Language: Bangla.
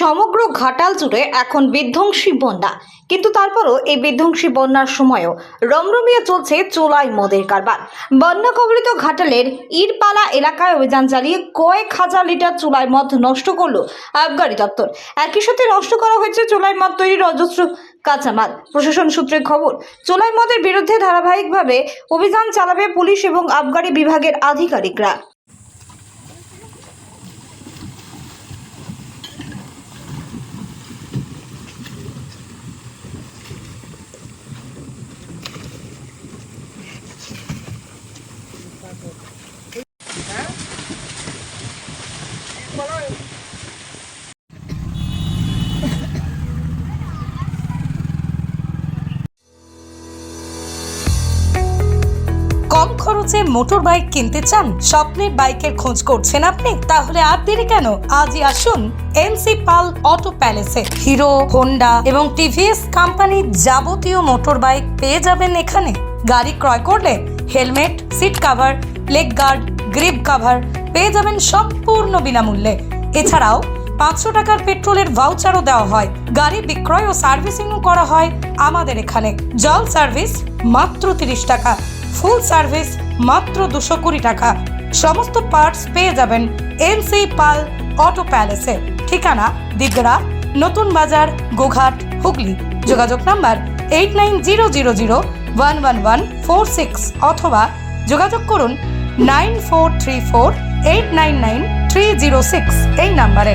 সমগ্র ঘাটাল জুড়ে এখন বিধ্বংসী বন্যা। কিন্তু তারপরও এই বিধ্বংসী বন্যার সময়ও রমরমিয়ে চলছে চোলাই মদের কারবার। বন্যা কবলিত ঘাটালের ইরপালা এলাকায় অভিযান চালিয়ে কয়েক হাজার লিটার চুলাই মদ নষ্ট করল আবগারি দপ্তর। একই সাথে নষ্ট করা হয়েছে চোলাই মদ তৈরির অজস্র কাঁচামাল। প্রশাসন সূত্রে খবর, চোলাই মদের বিরুদ্ধে ধারাবাহিকভাবে অভিযান চালাবে পুলিশ এবং আবগারি বিভাগের আধিকারিকরা। কম খরচে মোটর বাইক কিনতে চান? স্বপ্নের বাইকের খোঁজ করছেন আপনি? তাহলে আর দেরি কেন? আজই আসুন এনসি পাল অটো প্যালেসে। হিরো, হোন্ডা এবং টিভিএস কোম্পানির যাবতীয় মোটর বাইক পেয়ে যাবেন এখানে। গাড়ি ক্রয় করলে helmet, seat cover leg guard grip cover পেয়ে যাবেন সম্পূর্ণ বিনামূল্যে। এছাড়াও পাঁচশো টাকার পেট্রোলের ভাউচারও দেওয়া হয়। গাড়ি বিক্রয় ও সার্ভিসিংও করা হয় আমাদের এখানে। জল সার্ভিস মাত্র তিরিশ টাকা, ফুল সার্ভিস মাত্র দুশো কুড়ি টাকা। সমস্ত পার্টস পেয়ে যাবেন এনসি পাল অটো প্যালেসে। ঠিকানা দিগড়া, নতুন বাজার, গোঘাট, হুগলি। যোগাযোগ number eight nine zero zero zero one one one four six অথবা যোগাযোগ করুন nine four three four eight nine nine three zero six এই নাম্বারে।